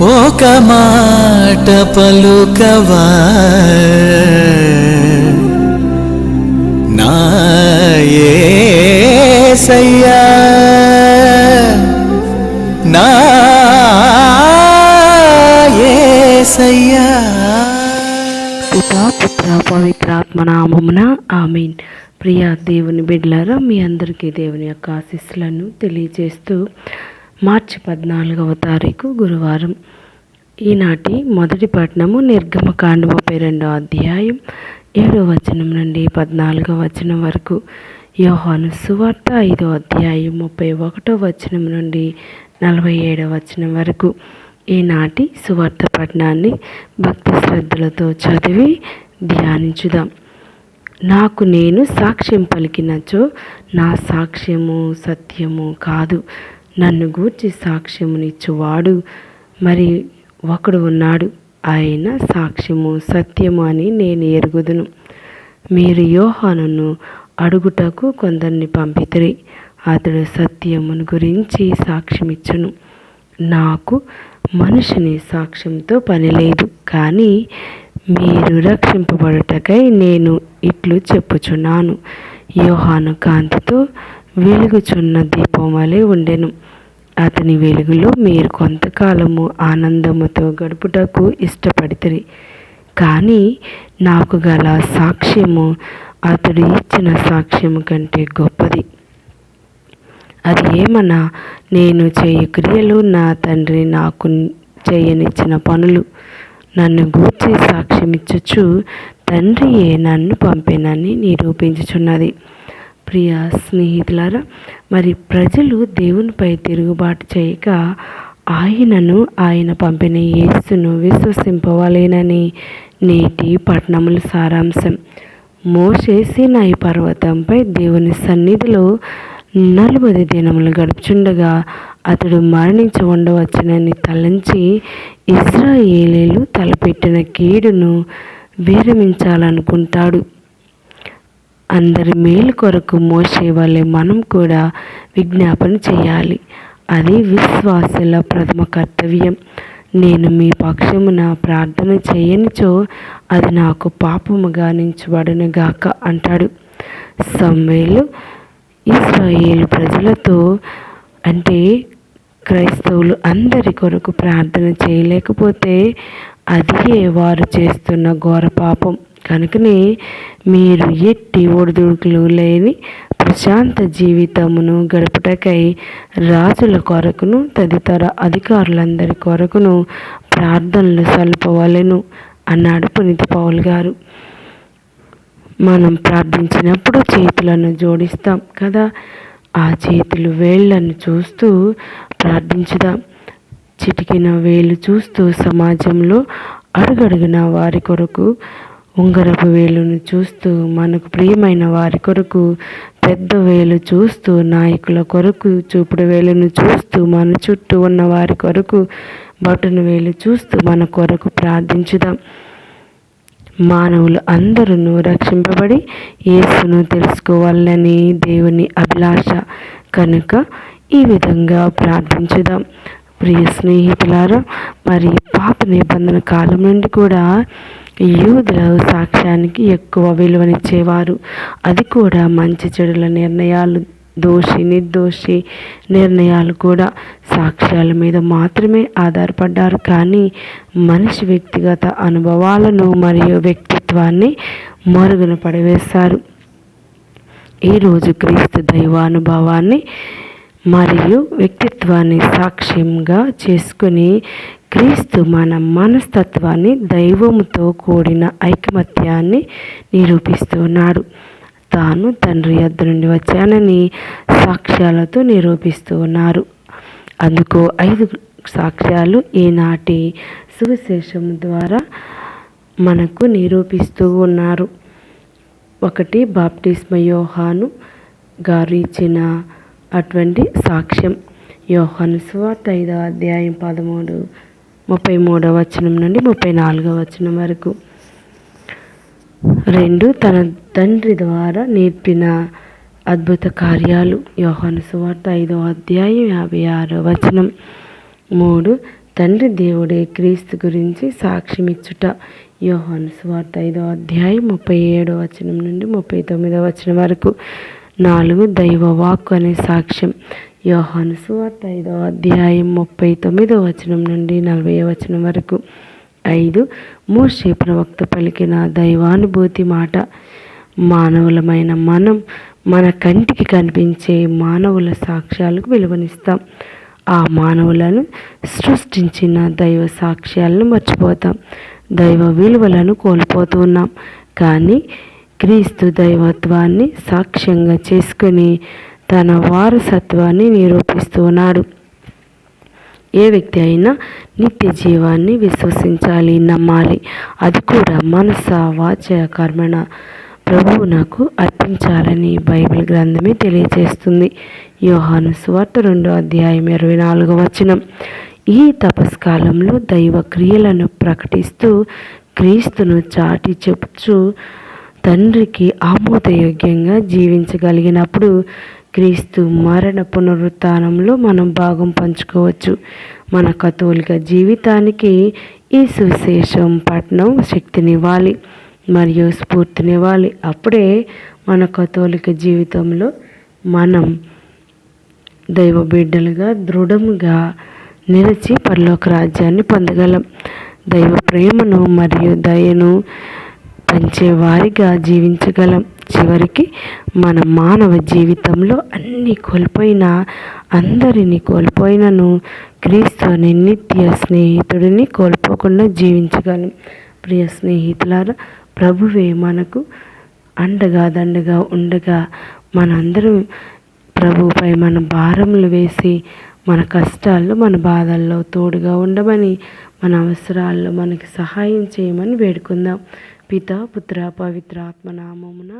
ఒక మాట పలుకవా? నా నాయసయ్యా నా పితా పుత్ర పవిత్రాత్మ నామమున ఆమెన్. ప్రియ దేవుని బిడ్లారా మీ అందరికీ దేవుని యొక్క ఆశీస్సులను తెలియజేస్తూ మార్చి పద్నాలుగవ తారీఖు గురువారం. ఈనాటి మొదటి పట్టణము నిర్గమకాండ ముప్పై రెండవ అధ్యాయం ఏడవ వచనం నుండి పద్నాలుగవ వచనం వరకు. యోహాను సువార్త ఐదో అధ్యాయం ముప్పై ఒకటో వచనం నుండి నలభై ఏడవ వచనం వరకు. ఈనాటి సువార్త పట్టణాన్ని భక్తి శ్రద్ధలతో చదివి ధ్యానించుదాం. నాకు నేను సాక్ష్యం పలికినచో నా సాక్ష్యము సత్యము కాదు. నన్ను గూర్చి సాక్ష్యమునిచ్చువాడు. మరి ఒకడు ఉన్నాడు ఆయన సాక్ష్యము సత్యము అని నేను ఎరుగుదును. మీరు యోహానును అడుగుటకు కొందరిని పంపితిరి అతడు సత్యమును గురించి సాక్ష్యమిచ్చును. నాకు మనుషుని సాక్ష్యంతో పని లేదు కానీ మీరు రక్షింపబడుటకై నేను ఇట్లు చెప్పుచున్నాను. యోహాను కాంతితో వెలుగుచున్న దీపం వలె ఉండెను. అతని వెలుగులో మీరు కొంతకాలము ఆనందముతో గడుపుటకు ఇష్టపడితిరి. కానీ నాకు గల సాక్ష్యము అతడు ఇచ్చిన సాక్ష్యము కంటే గొప్పది. అది ఏమన్నా నేను చేయు క్రియలు నా తండ్రి నాకు చేయనిచ్చిన పనులు. నన్ను గూర్చి సాక్ష్యమిచ్చుచు తండ్రియే నన్ను పంపినని నిరూపించుచున్నది. ప్రియ స్నేహితులారా మరి ప్రజలు దేవునిపై తిరుగుబాటు చేయక ఆయనను ఆయన పంపిన యేసును విశ్వసింపవలేనని నేటి పట్టణముల సారాంశం. మోసేసి నాయ పర్వతంపై దేవుని సన్నిధిలో నలుబది దినములు గడుపుచుండగా అతడు మరణించి ఉండవచ్చునని తలంచి ఇస్రాయేలీలు తలపెట్టిన కీడును విరమించాలనుకుంటాడు. అందరి మేలు కొరకు మోసే వల్లే మనం కూడా విజ్ఞాపన చేయాలి. అది విశ్వాసుల ప్రథమ కర్తవ్యం. నేను మీ పక్షమున ప్రార్థన చేయనిచో అది నాకు పాపముగా నించబడును గాక అంటాడు. సమ్వేలు ఇస్రాయేల్ ప్రజలతో అంటే క్రైస్తవులు అందరి కొరకు ప్రార్థన చేయలేకపోతే అదియే వారు చేస్తున్న ఘోర పాపం. కనుకనే మీరు ఎట్టి ఒడిదుడుకులు లేని ప్రశాంత జీవితమును గడుపుటకై రాజుల కొరకును తదితర అధికారులందరి కొరకును ప్రార్థనలు సల్పవలను అన్నాడు పునీత పౌల్ గారు. మనం ప్రార్థించినప్పుడు చేతులను జోడిస్తాం కదా? ఆ చేతులు వేళ్ళను చూస్తూ ప్రార్థించుదాం. చిటికిన వేలు చూస్తూ సమాజంలో అడుగడుగున వారి కొరకు ఉంగరపు వేలును చూస్తూ మనకు ప్రియమైన వారి కొరకు పెద్ద వేలు చూస్తూ నాయకుల కొరకు చూపుడు వేలును చూస్తూ మన చుట్టూ ఉన్న వారి కొరకు బటన్ వేలు చూస్తూ మన కొరకు ప్రార్థించుదాం. మానవులు అందరూ రక్షింపబడి యేసును తెలుసుకోవాలని దేవుని అభిలాష. కనుక ఈ విధంగా ప్రార్థించుదాం. ప్రియ స్నేహితులారా మరి పాత నిబంధన కాలం నుండి కూడా యూదులు సాక్ష్యానికి ఎక్కువ విలువనిచ్చేవారు. అది కూడా మంచి చెడుల నిర్ణయాలు దోషి నిర్దోషి నిర్ణయాలు కూడా. సాక్ష్యాల మీద మాత్రమే ఆధారపడ్డారు. కానీ మనిషి వ్యక్తిగత అనుభవాలను మరియు వ్యక్తిత్వాన్ని మరుగున పడవేశారు. ఈరోజు క్రీస్తు దైవానుభవాన్ని మరియు వ్యక్తిత్వాన్ని సాక్ష్యంగా చేసుకుని క్రీస్తు మన మనస్తత్వాన్ని దైవముతో కూడిన ఐకమత్యాన్ని నిరూపిస్తున్నాడు. తాను తండ్రి యొద్ద నుండి వచ్చానని సాక్ష్యాలతో నిరూపిస్తూ ఉన్నారు అందుకు ఐదు సాక్ష్యాలు ఈనాటి సువిశేషం ద్వారా మనకు నిరూపిస్తూ ఉన్నారు. ఒకటి బాప్టిస్మ యోహాను గారు ఇచ్చిన అటువంటి సాక్ష్యం. యోహాను సువార్త ఐదో అధ్యాయం పదమూడు ముప్పై మూడవ వచనం నుండి ముప్పై నాలుగవ వచనం వరకు. రెండు తన తండ్రి ద్వారా నేర్పిన అద్భుత కార్యాలు. యోహాను సువార్త ఐదో అధ్యాయం యాభై ఆరో వచనం. మూడు తండ్రి దేవుడే క్రీస్తు గురించి సాక్ష్యమిచ్చుట. యోహాను సువార్త ఐదో అధ్యాయం ముప్పై ఏడో వచనం నుండి ముప్పై తొమ్మిదో వచనం వరకు. నాలుగు దైవ వాక్కు అనే సాక్ష్యం. యోహాను సువార్త ఐదో అధ్యాయం ముప్పై తొమ్మిదో వచనం నుండి నలభై వచనం వరకు. ఐదు మోషే ప్రవక్త పలికిన దైవానుభూతి మాట మానవులమైన మనం మన కంటికి కనిపించే మానవుల సాక్ష్యాలకు విలువనిస్తాం. ఆ మానవులను సృష్టించిన దైవ సాక్ష్యాలను మర్చిపోతాం. దైవ విలువలను కోల్పోతూ ఉన్నాం. కానీ క్రీస్తు దైవత్వాన్ని సాక్ష్యంగా చేసుకుని తన వారసత్వాన్ని నిరూపిస్తూ ఉన్నాడు ఏ వ్యక్తి అయినా నిత్య జీవాన్ని విశ్వసించాలి నమ్మాలి. అది కూడా మనస వాచ కర్మణ ప్రభువు నాకు అర్పించాలని బైబిల్ గ్రంథమే తెలియజేస్తుంది. యోహాను సువార్త రెండో అధ్యాయం ఇరవై నాలుగో వచనం. ఈ తపస్కాలంలో దైవ క్రియలను ప్రకటిస్తూ క్రీస్తును చాటి చెప్పుచు తండ్రికి ఆమోదయోగ్యంగా జీవించగలిగినప్పుడు క్రీస్తు మరణ పునరుత్నంలో మనం భాగం పంచుకోవచ్చు. మన కథోలిక జీవితానికి ఈ సువిశేషం పట్నం శక్తినివ్వాలి మరియు స్ఫూర్తినివ్వాలి అప్పుడే మన కథోలిక జీవితంలో మనం దైవ బిడ్డలుగా దృఢంగా నిలిచి పరలోక రాజ్యాన్ని పొందగలం. దైవ ప్రేమను మరియు దయను పంచే వారిగా జీవించగలం. చివరికి మన మానవ జీవితంలో అన్ని కోల్పోయిన అందరినీ కోల్పోయినను క్రీస్తు అనే నిత్య స్నేహితుడిని కోల్పోకుండా జీవించగలం. ప్రియ స్నేహితులారా ప్రభువే మనకు అండగా దండగా ఉండగా మనందరం ప్రభుపై మన భారములు వేసి మన కష్టాల్లో మన బాధల్లో తోడుగా ఉండమని మన అవసరాల్లో మనకి సహాయం చేయమని వేడుకుందాం. పిత పుత్ర పవిత్ర ఆత్మ నామమున